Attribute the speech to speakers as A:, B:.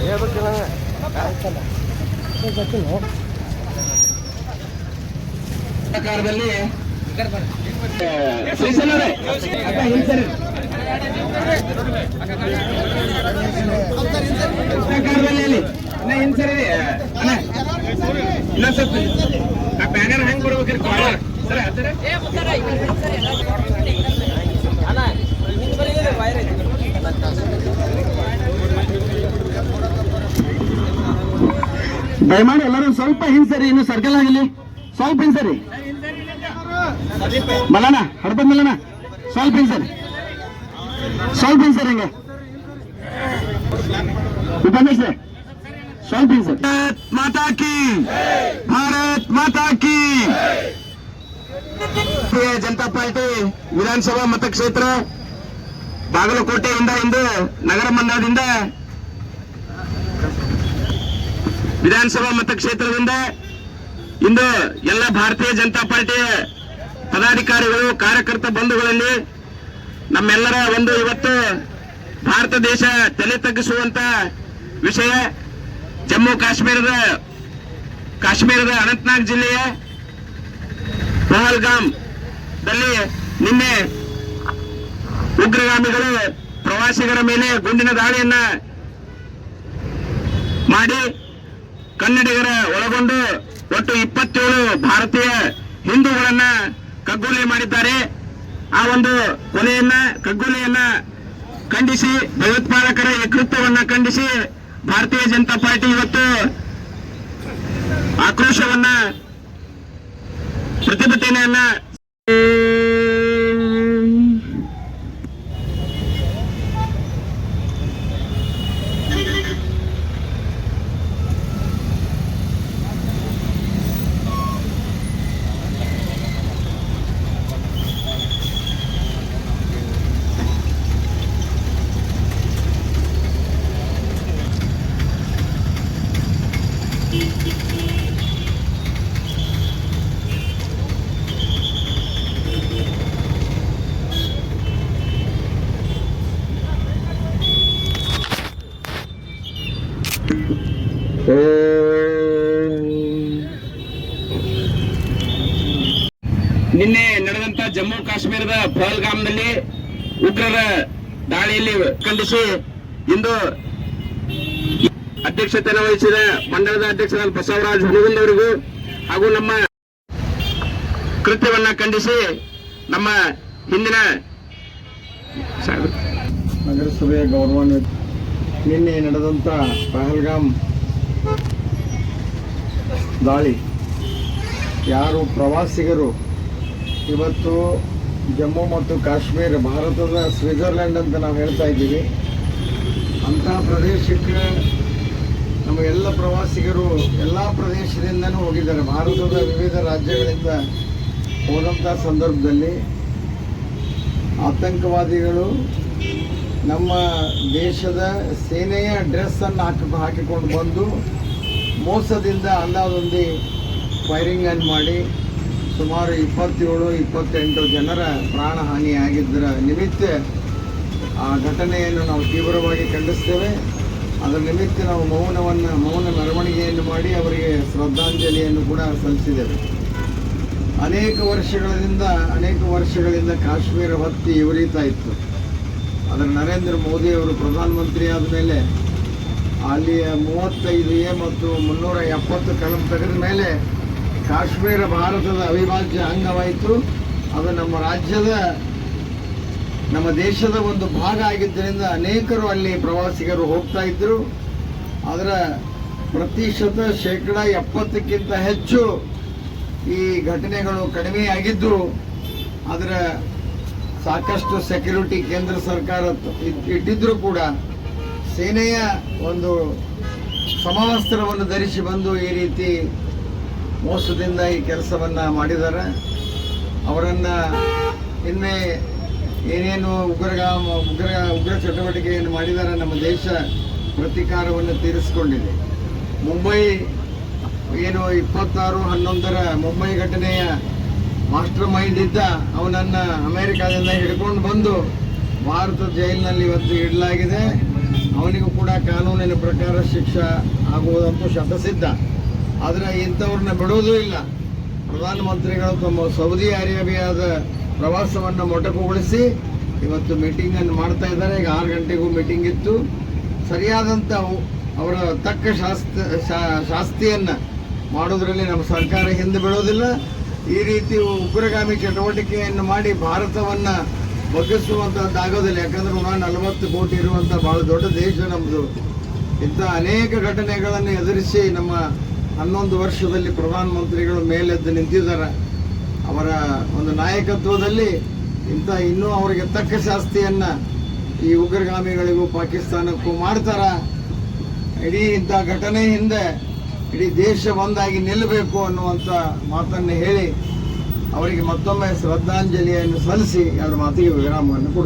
A: ಹೇಳ್ಬೇಕಿಲ್ಲ ಗೊತ್ತಿಲ್ಲ
B: ಸರ್ಕಾರದಲ್ಲಿ. ಸರ್ಕಾರದಲ್ಲಿ ಹೇಳಿ. ಅಣ್ಣ ದಯಮಾಡಿ ಎಲ್ಲರೂ ಸ್ವಲ್ಪ ಹಿಂಸರಿ ಇನ್ನು ಸರ್ಕಲ್ ಆಗಲಿ ಸ್ವಲ್ಪ ಹಿಂಸರಿ ಮಲ್ಲಣ್ಣ ಹಡಪದ ಮಲ್ಲಣ್ಣ ಸ್ವಲ್ಪ ಹಿಂಸರಿ ಸ್ವಲ್ಪ ಹಿಂಸರಿ ಹಿಂಗೆ ಉಪನ್ಯಾಸ ಸ್ವಲ್ಪ ಹಿಂಸರಿ ಭಾರತ್ ಮಾತಾ ಕಿ ಭಾರತ್ ಮಾತಾ ಕಿ ಭಾರತೀಯ ಜನತಾ ಪಾರ್ಟಿ ವಿಧಾನಸಭಾ ಮತಕ್ಷೇತ್ರ ಬಾಗಲಕೋಟೆಯಿಂದ ಇಂದು ನಗರ ಮಂಡಲದಿಂದ ವಿಧಾನಸಭಾ ಮತಕ್ಷೇತ್ರದಿಂದ ಇಂದು ಎಲ್ಲ ಭಾರತೀಯ ಜನತಾ ಪಾರ್ಟಿಯ ಪದಾಧಿಕಾರಿಗಳು, ಕಾರ್ಯಕರ್ತ ಬಂಧುಗಳಲ್ಲಿ ನಮ್ಮೆಲ್ಲರ ಒಂದು ಇವತ್ತು ಭಾರತ ದೇಶ ತಲೆ ತಗ್ಗಿಸುವಂತ ವಿಷಯ ಜಮ್ಮು ಕಾಶ್ಮೀರದ ಕಾಶ್ಮೀರದ ಅನಂತನಾಗ್ ಜಿಲ್ಲೆಯ ಪಹಲ್ಗಾಮ್ ದಲ್ಲಿ ನಿನ್ನೆ ಉಗ್ರಗಾಮಿಗಳು ಪ್ರವಾಸಿಗರ ಮೇಲೆ ಗುಂಡಿನ ದಾಳಿಯನ್ನ ಮಾಡಿ ಕನ್ನಡಿಗರ ಒಳಗೊಂಡು ಒಟ್ಟು ಇಪ್ಪತ್ತೇಳು ಭಾರತೀಯ ಹಿಂದೂಗಳನ್ನ ಕಗ್ಗೊಲೆ ಮಾಡಿದ್ದಾರೆ. ಆ ಒಂದು ಕೊಲೆಯನ್ನ, ಕಗ್ಗೊಲೆಯನ್ನ ಖಂಡಿಸಿ, ಭಯೋತ್ಪಾದಕರ ಈ ಕೃತ್ಯವನ್ನ ಖಂಡಿಸಿ ಭಾರತೀಯ ಜನತಾ ಪಾರ್ಟಿ ಇವತ್ತು ಆಕ್ರೋಶವನ್ನ ಪ್ರತಿಭಟನೆಯನ್ನ ನಿನ್ನೆ ನಡೆದಂತ ಜಮ್ಮು ಕಾಶ್ಮೀರದ ಪಹಲ್ಗಾಮ್ನಲ್ಲಿ ಉಗ್ರರ ದಾಳಿಯಲ್ಲಿ ಖಂಡಿಸಿ ಇಂದು ಅಧ್ಯಕ್ಷತೆಯನ್ನು ವಹಿಸಿದ ಮಂಡಳದ ಅಧ್ಯಕ್ಷರಾದ ಬಸವರಾಜ್ ಹುನಗುಂದ್ ಅವರಿಗೂ ಹಾಗೂ ನಮ್ಮ ಕೃತ್ಯವನ್ನ ಖಂಡಿಸಿ ನಮ್ಮ ಹಿಂದಿನ.
C: ನಗರಸಭೆಯ ಗೌರವಾನ್ವಿತ ನಿನ್ನೆ ನಡೆದಂತ ಪಹಲ್ಗಾಮ್ ದಾಳಿ. ಯಾರು ಪ್ರವಾಸಿಗರು? ಇವತ್ತು ಜಮ್ಮು ಮತ್ತು ಕಾಶ್ಮೀರ, ಭಾರತದ ಸ್ವಿಟ್ಜರ್ಲೆಂಡ್ ಅಂತ ನಾವು ಹೇಳ್ತಾ ಇದ್ದೀವಿ. ಅಂತಹ ಪ್ರದೇಶಕ್ಕೆ ನಮ್ಮ ಎಲ್ಲ ಪ್ರವಾಸಿಗರು ಎಲ್ಲ ಪ್ರದೇಶದಿಂದನೂ ಹೋಗಿದ್ದಾರೆ. ಭಾರತದ ವಿವಿಧ ರಾಜ್ಯಗಳಿಂದ ಹೋದಂಥ ಸಂದರ್ಭದಲ್ಲಿ ಆತಂಕವಾದಿಗಳು ನಮ್ಮ ದೇಶದ ಸೇನೆಯ ಡ್ರೆಸ್ಸನ್ನು ಹಾಕಿ ಹಾಕಿಕೊಂಡು ಬಂದು ಮೋಸದಿಂದ ಅಲ್ಲಾದೊಂದಿ ಫೈರಿಂಗ್ ಅನ್ನು ಮಾಡಿ ಸುಮಾರು ಇಪ್ಪತ್ತೇಳು, ಇಪ್ಪತ್ತೆಂಟು ಜನರ ಪ್ರಾಣಹಾನಿಯಾಗಿದ್ದರ ನಿಮಿತ್ತ ಆ ಘಟನೆಯನ್ನು ನಾವು ತೀವ್ರವಾಗಿ ಖಂಡಿಸ್ತೇವೆ. ಅದರ ನಿಮಿತ್ತ ನಾವು ಮೌನವನ್ನು, ಮೌನ ಮೆರವಣಿಗೆಯನ್ನು ಮಾಡಿ ಅವರಿಗೆ ಶ್ರದ್ಧಾಂಜಲಿಯನ್ನು ಕೂಡ ಸಲ್ಲಿಸಿದ್ದೇವೆ. ಅನೇಕ ವರ್ಷಗಳಿಂದ ಅನೇಕ ವರ್ಷಗಳಿಂದ ಕಾಶ್ಮೀರ ಹೊತ್ತಿ ಉರಿತಾ ಇತ್ತು. ಆದರೆ ನರೇಂದ್ರ ಮೋದಿಯವರು ಪ್ರಧಾನಮಂತ್ರಿ ಆದ ಮೇಲೆ ಅಲ್ಲಿಯ ಮೂವತ್ತೈದು ಎ ಮತ್ತು ಮುನ್ನೂರ ಎಪ್ಪತ್ತು ಕಲಂ ತೆಗೆದ ಮೇಲೆ ಕಾಶ್ಮೀರ ಭಾರತದ ಅವಿಭಾಜ್ಯ ಅಂಗವಾಯಿತು. ಅದು ನಮ್ಮ ರಾಜ್ಯದ, ನಮ್ಮ ದೇಶದ ಒಂದು ಭಾಗ ಆಗಿದ್ದರಿಂದ ಅನೇಕರು ಅಲ್ಲಿ ಪ್ರವಾಸಿಗರು ಹೋಗ್ತಾ ಇದ್ದರು ಅದರ ಪ್ರತಿಶತ ಶೇಕಡ ಎಪ್ಪತ್ತಕ್ಕಿಂತ ಹೆಚ್ಚು ಈ ಘಟನೆಗಳು ಕಡಿಮೆಯಾಗಿದ್ದು ಅದರ ಸಾಕಷ್ಟು ಸೆಕ್ಯೂರಿಟಿ ಕೇಂದ್ರ ಸರ್ಕಾರ ಇಟ್ಟಿದ್ದರೂ ಕೂಡ. ಸೇನೆಯ ಒಂದು ಸಮವಸ್ತ್ರವನ್ನು ಧರಿಸಿ ಬಂದು ಈ ರೀತಿ ಮೋಸದಿಂದ ಈ ಕೆಲಸವನ್ನು ಮಾಡಿದ್ದಾರೆ. ಅವರನ್ನು ಇನ್ನೇ ಏನೇನು ಉಗ್ರಗಾಮ ಉಗ್ರ ಉಗ್ರ ಚಟುವಟಿಕೆಯನ್ನು ಮಾಡಿದ್ದಾರೆ. ನಮ್ಮ ದೇಶ ಪ್ರತೀಕಾರವನ್ನು ತೀರಿಸಿಕೊಂಡಿದೆ. ಮುಂಬೈ ಏನು ಇಪ್ಪತ್ತಾರು, ಹನ್ನೊಂದರ ಮುಂಬೈ ಘಟನೆಯ ಮಾಸ್ಟರ್ ಮೈಂಡ್ ಇದ್ದ ಅವನನ್ನು ಅಮೆರಿಕಾದಿಂದ ಹಿಡ್ಕೊಂಡು ಬಂದು ಭಾರತ ಜೈಲಿನಲ್ಲಿ ಇವತ್ತು ಇಡಲಾಗಿದೆ. ಅವನಿಗೂ ಕೂಡ ಕಾನೂನಿನ ಪ್ರಕಾರ ಶಿಕ್ಷೆ ಆಗುವುದಂತೂ ಶತಸಿದ್ಧ. ಆದರೆ ಇಂಥವ್ರನ್ನ ಬಿಡುವುದೂ ಇಲ್ಲ. ಪ್ರಧಾನಮಂತ್ರಿಗಳು ತಮ್ಮ ಸೌದಿ ಅರೇಬಿಯಾದ ಪ್ರವಾಸವನ್ನು ಮೊಟಕುಗೊಳಿಸಿ ಇವತ್ತು ಮೀಟಿಂಗ್ ಅನ್ನು ಮಾಡ್ತಾ ಇದ್ದಾರೆ. ಈಗ ಆರು ಗಂಟೆಗೂ ಮೀಟಿಂಗ್ ಇತ್ತು. ಸರಿಯಾದಂಥ ಅವು- ಅವರ ತಕ್ಕ ಶಾಸ್ತ್ರ ಶಾಸ್ತಿಯನ್ನ ಮಾಡೋದ್ರಲ್ಲಿ ನಮ್ಮ ಸರ್ಕಾರ ಹಿಂದೆ ಬೀಳೋದಿಲ್ಲ. ಈ ರೀತಿ ಉಗ್ರಗಾಮಿ ಚಟುವಟಿಕೆಯನ್ನು ಮಾಡಿ ಭಾರತವನ್ನ ಬಗ್ಗಿಸುವಂತಹದ್ದಾಗೋದಿಲ್ಲ ಯಾಕಂದ್ರೆ ನೂರ ನಲವತ್ತು ಕೋಟಿ ಇರುವಂತ ಬಹಳ ದೊಡ್ಡ ದೇಶ ನಮ್ಮದು ಇಂಥ ಅನೇಕ ಘಟನೆಗಳನ್ನು ಎದುರಿಸಿ ನಮ್ಮ ಹನ್ನೊಂದು ವರ್ಷದಲ್ಲಿ ಪ್ರಧಾನಮಂತ್ರಿಗಳು ಮೇಲೆದ್ದು ನಿಂತಿದ್ದಾರೆ. ಅವರ ಒಂದು ನಾಯಕತ್ವದಲ್ಲಿ ಇಂಥ ಇನ್ನೂ ಅವರಿಗೆ ತಕ್ಕ ಶಾಸ್ತಿಯನ್ನ ಈ ಉಗ್ರಗಾಮಿಗಳಿಗೂ ಪಾಕಿಸ್ತಾನಕ್ಕೂ ಮಾಡ್ತಾರ. ಇಡೀ ಇಂಥ ಘಟನೆ ಹಿಂದೆ ಇಡೀ ದೇಶ ಒಂದಾಗಿ ನಿಲ್ಲಬೇಕು ಅನ್ನುವಂಥ ಮಾತನ್ನು ಹೇಳಿ ಅವರಿಗೆ ಮತ್ತೊಮ್ಮೆ ಶ್ರದ್ಧಾಂಜಲಿಯನ್ನು ಸಲ್ಲಿಸಿ ಅವರ ಮಾತಿಗೆ ವಿರಾಮವನ್ನು ಕೊಡ್ತಾರೆ